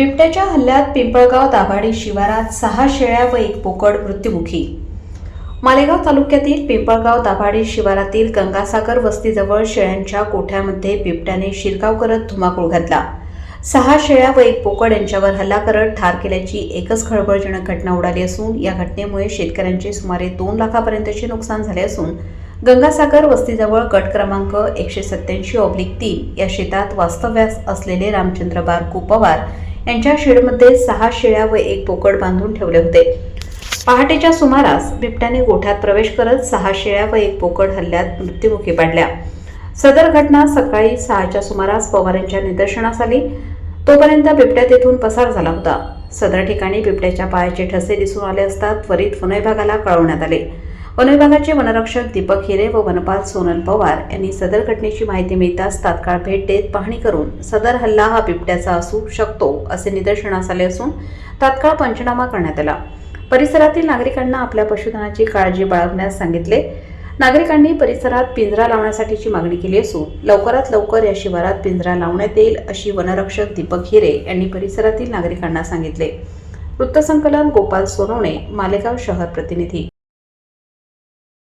बिबट्याच्या हल्ल्यात पिंपळगाव दाभाडी शिवारात सहा शेळ्या व एक पोकड मृत्युमुखी. मालेगाव तालुक्यातील पिंपळगाव दाभाडी शिवारातील गंगासागर वस्तीजवळ शेळ्यांच्या कोठ्यामध्ये बिबट्याने शिरकाव करत धुमाकूळ घातला. सहा शेळ्या व एक पोकड यांच्यावर हल्ला करत ठार केल्याची एकच खळबळजनक घटना उडाली असून या घटनेमुळे शेतकऱ्यांचे सुमारे दोन लाखापर्यंतचे नुकसान झाले असून गंगासागर वस्तीजवळ गट क्रमांक एकशे सत्त्याऐंशी ऑब्लिक तीन या शेतात वास्तव्यास असलेले रामचंद्र बारकू पवार यांच्या शेडमध्ये सहा शेळ्या व एक बोकड बांधून ठेवले होते. पहाटेच्या सुमारास बिबट्याने गोठ्यात प्रवेश करत सहा शेळ्या व एक बोकड हल्ल्यात मृत्युमुखी पाडल्या. सदर घटना सकाळी सहाच्या सुमारास पवार यांच्या निदर्शनास आली. तोपर्यंत बिबट्या तेथून पसार झाला होता. सदर ठिकाणी बिबट्याच्या पायाचे ठसे दिसून आले असता त्वरित वनविभागाला कळवण्यात आले. वनविभागाचे वनरक्षक दीपक हिरे व वनपाल सोनल पवार यांनी सदर घटनेची माहिती मिळताच तात्काळ भेट देत पाहणी करून सदर हल्ला हा बिबट्याचा असू शकतो असे निदर्शनास आले असून तात्काळ पंचनामा करण्यात आला. परिसरातील नागरिकांना आपल्या पशुधनाची काळजी बाळगण्यास सांगितले. नागरिकांनी परिसरात पिंजरा लावण्यासाठीची मागणी केली असून लवकरात लवकर या शिवारात पिंजरा लावण्यात येईल अशी वनरक्षक दीपक हिरे यांनी परिसरातील नागरिकांना सांगितले. वृत्तसंकलन गोपाल सोनवणे मालेगाव शहर प्रतिनिधी.